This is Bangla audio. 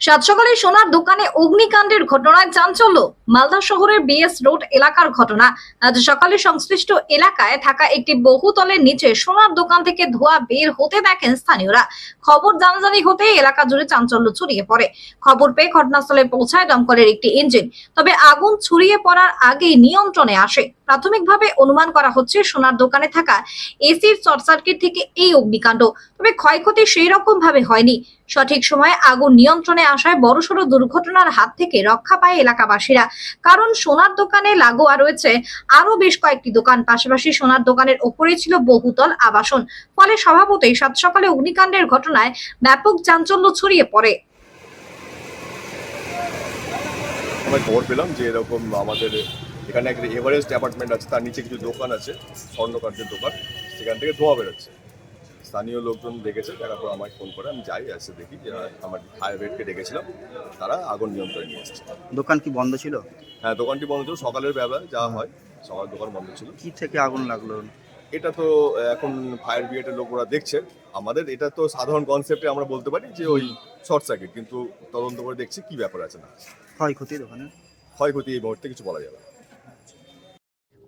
সাত সকালে সোনার দোকানে অগ্নিকাণ্ডের ঘটনায় চাঞ্চল্য। মালদা শহরের বিএস রোড এলাকার ঘটনা। আজ সকালে সংশ্লিষ্ট এলাকায় থাকা একটি বহুতলের নিচে সোনার দোকান থেকে ধোঁয়া বের হতে দেখেন স্থানীয়রা। খবর জানাজানি হতেই এলাকা জুড়ে চাঞ্চল্য ছড়িয়ে পড়ে। খবর পেয়ে ঘটনাস্থলে পৌঁছায় দমকলের একটি ইঞ্জিন। তবে আগুন ছড়িয়ে পড়ার আগেই নিয়ন্ত্রণে আসে। প্রাথমিকভাবে অনুমান করা হচ্ছে সোনার দোকানে থাকা এসির শর্ট সার্কিট থেকে এই অগ্নিকাণ্ড। তবে ক্ষয়ক্ষতি সেই রকম ভাবে হয়নি। সঠিক সময়ে আগুন নিয়ন্ত্রণে আসায় বড়সড় দুর্ঘটনার হাত থেকে রক্ষা পায় এলাকাবাসীরা। কারণ সোনার দোকানে লাগোয়া রয়েছে আরও বেশ কয়েকটি দোকান। পাশাপাশি সোনার দোকানের ওপরে ছিল বহুতল আবাসন। ফলে স্বভাবতই সাত সকালে অগ্নিকাণ্ডের ঘটনায় ব্যাপক চাঞ্চল্য ছড়িয়ে পড়ে। আমরা খবর পেলাম যে এরকম আমাদের এখানে একটা এভারেস্ট অ্যাপার্টমেন্ট আছে, তার নিচে কিছু দোকান আছে স্বর্ণকার্যের দোকান। সেখান থেকে ধোঁয়া বেরোচ্ছে। স্থানীয় লোকজন দেখেছে দেখার পর আমায় ফোন করে আমি যাই এসে দেখি যে আমার ফায়ার ব্রিগেডকে ডেকেছিলাম তারা আগুন নিয়ন্ত্রণে নিয়ে এসছে। দোকান কি বন্ধ ছিল? হ্যাঁ দোকানটি বন্ধ ছিল সকালের বেলা যা হয় সকাল দোকান বন্ধ ছিল। কি থেকে আগুন লাগল? এটা তো এখন ফায়ার ব্রিগেডের লোকরা দেখছে। আমাদের এটা তো সাধারণ কনসেপ্টে আমরা বলতে পারি যে ওই শর্ট সার্কিট কিন্তু তদন্ত করে দেখছি কি ব্যাপার আছে না। ক্ষয়ক্ষতি দোকানে? ক্ষয়ক্ষতি এই মুহূর্তে কিছু বলা যাবে না।